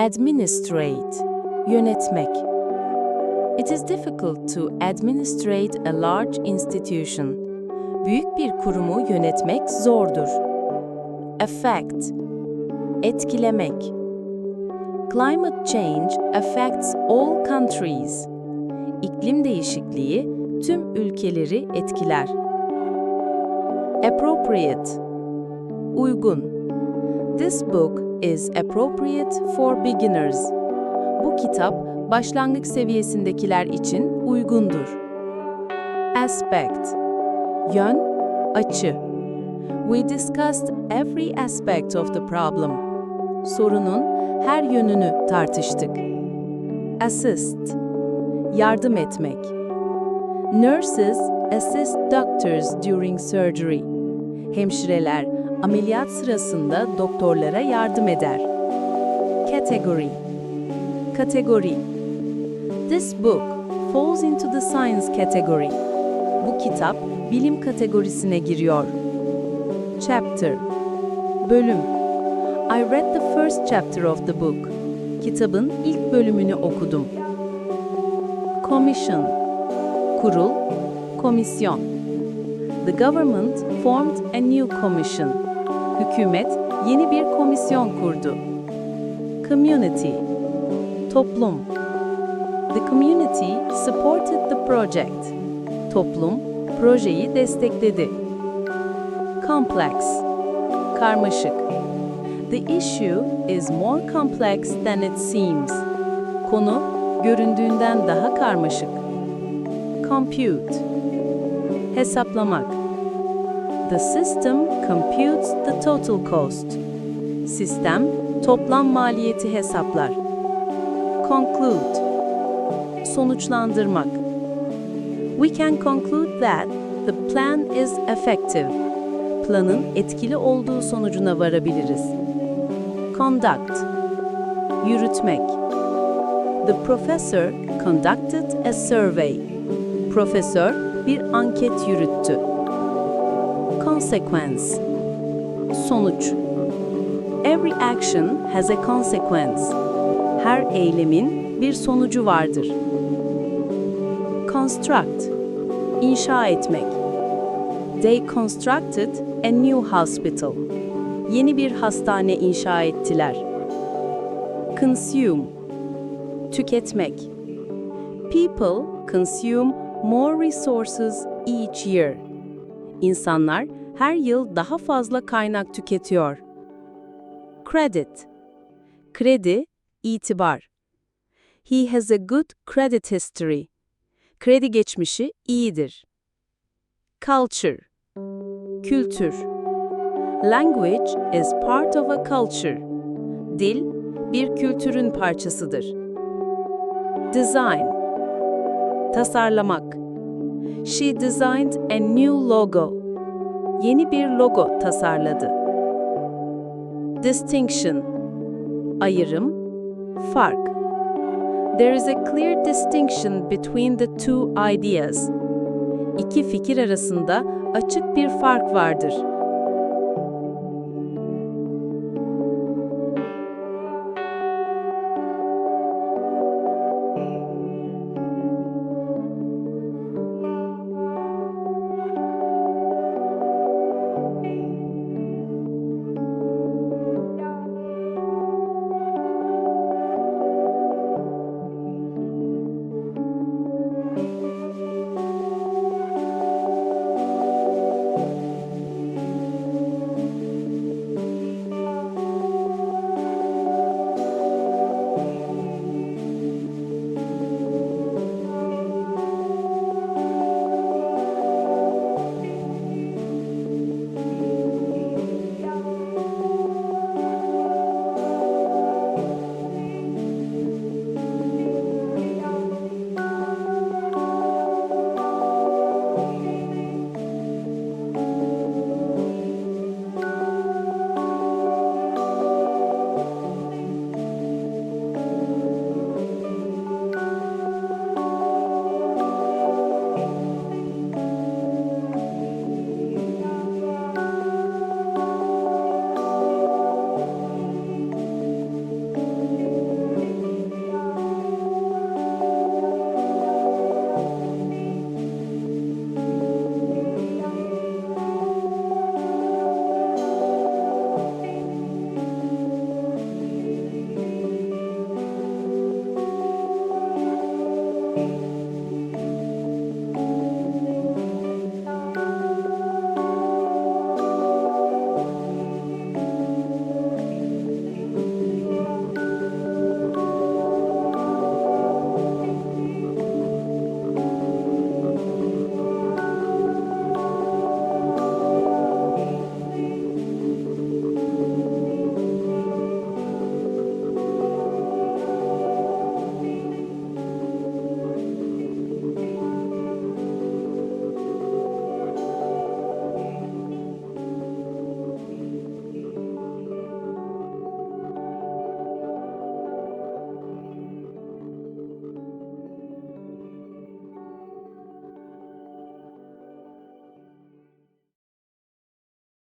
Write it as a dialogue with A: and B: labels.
A: Administrate, yönetmek. It is difficult to administrate a large institution. Büyük bir kurumu yönetmek zordur. Affect, etkilemek. Climate change affects all countries. İklim değişikliği tüm ülkeleri etkiler. Appropriate, uygun. This book is appropriate for beginners. Bu kitap başlangıç seviyesindekiler için uygundur. Aspect, yön, açı. We discussed every aspect of the problem. Sorunun her yönünü tartıştık. Assist, yardım etmek. Nurses assist doctors during surgery. Hemşireler ameliyat sırasında doktorlara yardım eder. Category, kategori. This book falls into the science category. Bu kitap bilim kategorisine giriyor. Chapter, bölüm. I read the first chapter of the book. Kitabın ilk bölümünü okudum. Commission, kurul, komisyon. The government formed a new commission. Hükümet yeni bir komisyon kurdu. Community, toplum. The community supported the project. Toplum projeyi destekledi. Complex, karmaşık. The issue is more complex than it seems. Konu göründüğünden daha karmaşık. Compute, hesaplamak. The system computes the total cost. Sistem toplam maliyeti hesaplar. Conclude, sonuçlandırmak. We can conclude that the plan is effective. Planın etkili olduğu sonucuna varabiliriz. Conduct, yürütmek. The professor conducted a survey. Profesör bir anket yürüttü. Consequence, sonuç. Every action has a consequence. Her eylemin bir sonucu vardır. Construct, inşa etmek. They constructed a new hospital. Yeni bir hastane inşa ettiler. Consume, tüketmek. People consume more resources each year. İnsanlar her yıl daha fazla kaynak tüketiyor. Credit, kredi, itibar. He has a good credit history. Kredi geçmişi iyidir. Culture, kültür. Language is part of a culture. Dil, bir kültürün parçasıdır. Design, tasarlamak. She designed a new logo. Yeni bir logo tasarladı. Distinction, ayrım, fark. There is a clear distinction between the two ideas. İki fikir arasında açık bir fark vardır.